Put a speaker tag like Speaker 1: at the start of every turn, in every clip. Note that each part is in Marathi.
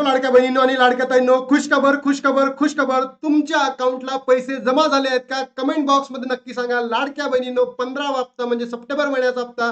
Speaker 1: सो लाडक्या बहिणींनो आणि लाडक्या ताईंनो खुश खबर खुश खबर खुश खबर तुमच्या अकाउंटला पैसे जमा झाले आहेत का? कमेंट बॉक्समध्ये नक्की सांगा. लाडक्या बहिणींनो पंधरावा हप्ता म्हणजे सप्टेंबर महिन्याचा हप्ता.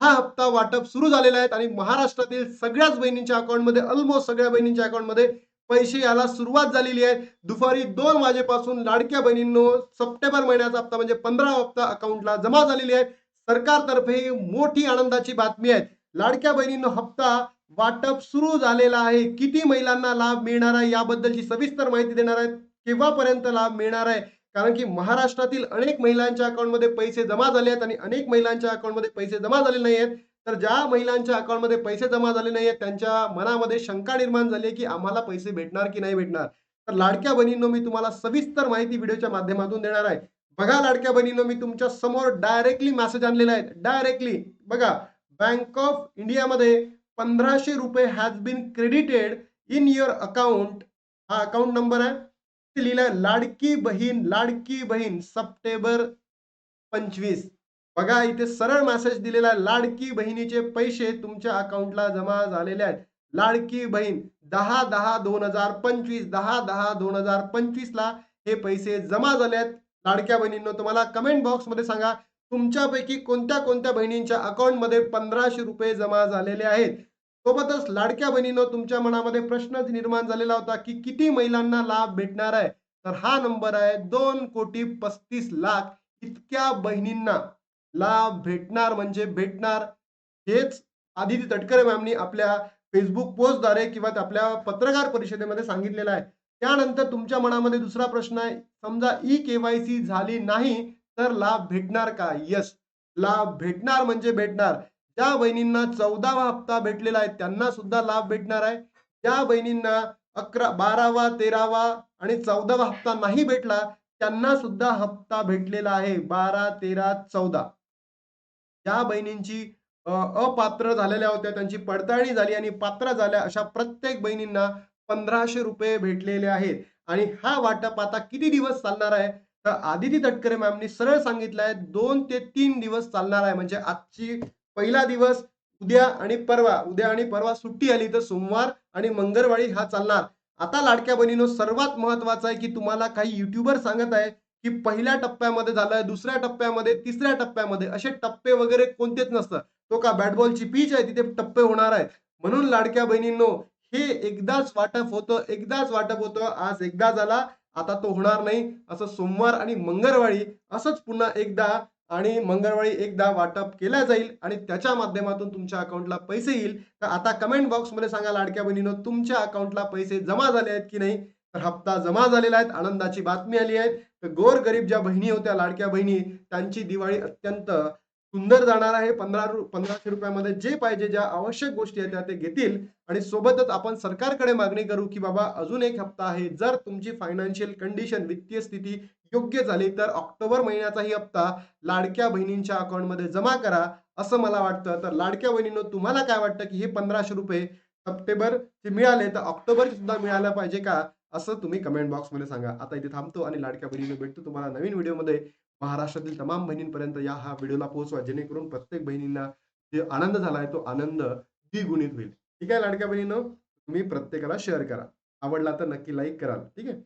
Speaker 1: हा हप्ता वाटप सुरू झालेला आहे आणि महाराष्ट्रातील सगळ्याच बहिणींच्या अकाउंटमध्ये ऑलमोस्ट सगळ्या बहिणींच्या अकाउंटमध्ये पैसे याला सुरुवात झालेली आहे. दुपारी दोन वाजेपासून लाडक्या बहिणींनो सप्टेंबर महिन्याचा हप्ता म्हणजे पंधरा हप्ता अकाउंटला जमा झालेली आहे. सरकारतर्फे ही मोठी आनंदाची बातमी आहे. लाडक्या बहिणींनो हप्ता वाटप सुरू झालेला आहे. किती महिलांना लाभ मिळणार आहे याबद्दलची सविस्तर माहिती देणार आहेत. केव्हापर्यंत लाभ मिळणार आहे? कारण की महाराष्ट्रातील अनेक महिलांच्या अकाउंटमध्ये पैसे जमा झाले आहेत आणि अनेक महिलांच्या अकाउंटमध्ये पैसे जमा झाले नाही आहेत. तर ज्या महिलांच्या अकाउंटमध्ये पैसे जमा झाले नाही आहेत त्यांच्या मनामध्ये शंका निर्माण झाली की आम्हाला पैसे भेटणार की नाही भेटणार? तर लाडक्या बहिणींनो मी तुम्हाला सविस्तर माहिती व्हिडिओच्या माध्यमातून देणार आहे. बघा लाडक्या बहिणींनो मी तुमच्यासमोर डायरेक्टली मेसेज आणलेला आहे. डायरेक्टली बघा. बँक ऑफ इंडियामध्ये पंधराशे रुपये has been credited in your account हा अकाउंट नंबर आहे. ते आहे लाडकी बहीण लाडकी बहीण सप्टेंबर पंचवीस. बघा इथे सरळ मेसेज दिलेला आहे. लाडकी बहिणीचे पैसे तुमच्या अकाउंटला जमा झालेले आहेत. लाडकी बहीण दहा दहा दोन हजार पंचवीस दहा दहा दोन हजार पंचवीस ला हे पैसे जमा झाले आहेत. लाडक्या बहिणींनो तुम्हाला कमेंट बॉक्समध्ये सांगा. तुमच्यापैकी कोणत्या कोणत्या बहिणींच्या अकाउंटमध्ये पंधराशे रुपये जमा झालेले आहेत? सोबतच लाडक्या बहिणीनं तुमच्या मनामध्ये प्रश्नच निर्माण झालेला होता की किती महिलांना लाभ भेटणार आहे? तर हा नंबर आहे दोन कोटी पस्तीस लाख इतक्या बहिणींना लाभ भेटणार म्हणजे भेटणार. हेच आदिती तटकरे मॅमनी आपल्या फेसबुक पोस्टद्वारे किंवा आपल्या पत्रकार परिषदेमध्ये सांगितलेलं आहे. त्यानंतर तुमच्या मनामध्ये दुसरा प्रश्न आहे. समजा ई केवायसी झाली नाही तर लाभ भेटणार का? यस लाभ भेटणार म्हणजे भेटणार. ज्या बहिणींना चौदावा हप्ता भेटलेला आहे त्यांना सुद्धा लाभ भेटणार आहे. ज्या बहिणींना अकरा बारावा तेरावा आणि चौदावा हप्ता नाही भेटला त्यांना सुद्धा हप्ता भेटलेला आहे. बारा तेरा चौदा. ज्या बहिणींची अपात्र झालेल्या होत्या त्यांची पडताळणी झाली आणि पात्र झाल्या अशा प्रत्येक बहिणींना पंधराशे रुपये भेटलेले आहेत. आणि हा वाटप आता किती दिवस चालणार आहे? तर आदिती तटकरे मॅमनी सरळ सांगितलं आहे दोन ते तीन दिवस चालणार आहे. म्हणजे आजची पहिला दिवस उद्या आणि परवा उद्या आणि परवा सुट्टी आली तर सोमवार आणि मंगळवारी हा चालणार. आता लाडक्या बहिणीनो सर्वात महत्वाचं आहे की तुम्हाला काही युट्यूबर सांगत आहे की पहिल्या टप्प्यामध्ये झालंय दुसऱ्या टप्प्यामध्ये तिसऱ्या टप्प्यामध्ये असे टप्पे वगैरे कोणतेच नसतं. तो का बॅट बॉलची पीच आहे तिथे टप्पे होणार आहेत. म्हणून लाडक्या बहिणींनो हे एकदाच वाटप होतं एकदाच वाटप होतं. आज एकदा झाला आता तो होणार नाही असं सोमवार आणि मंगळवारी असंच पुन्हा एकदा आणि मंगळवारी एकदा वाटप केल्या जाईल आणि त्याच्या माध्यमातून तुमच्या अकाउंटला पैसे येईल. तर आता कमेंट बॉक्समध्ये सांगा लाडक्या बहिणीनं तुमच्या अकाउंटला पैसे जमा झाले आहेत की नाही? तर हप्ता जमा झालेला आहे आनंदाची बातमी आली आहे. तर गोरगरीब ज्या बहिणी होत्या लाडक्या बहिणी त्यांची दिवाळी अत्यंत सुंदर जाणार आहे. पंधरा पंधराशे रुपयामध्ये जे पाहिजे ज्या आवश्यक गोष्टी आहेत त्या ते घेतील. आणि सोबतच आपण सरकारकडे मागणी करू की बाबा अजून एक हप्ता आहे. जर तुमची फायनान्शियल कंडिशन वित्तीय स्थिती योग्य झाली तर ऑक्टोबर महिन्याचाही हप्ता लाडक्या बहिणींच्या अकाउंटमध्ये जमा करा असं मला वाटतं. तर लाडक्या बहिणींनो तुम्हाला काय वाटतं की हे पंधराशे रुपये सप्टेंबर चे मिळाले तर ऑक्टोबर सुद्धा मिळायला पाहिजे का? असं तुम्ही कमेंट बॉक्समध्ये सांगा. आता इथे थांबतो आणि लाडक्या बहिणीने भेटतो. तुम्हाला नवीन व्हिडिओमध्ये महाराष्ट्रातील तमाम बहिणींपर्यंत या हा व्हिडिओला पोहोचवा. जेणेकरून प्रत्येक बहिणींना जे आनंद झाला आहे तो आनंद द्विगुणित होईल. ठीक आहे लाडक्या बहिणीनं? तुम्ही प्रत्येकाला शेअर करा. आवडला तर नक्की लाईक कराल. ठीक आहे?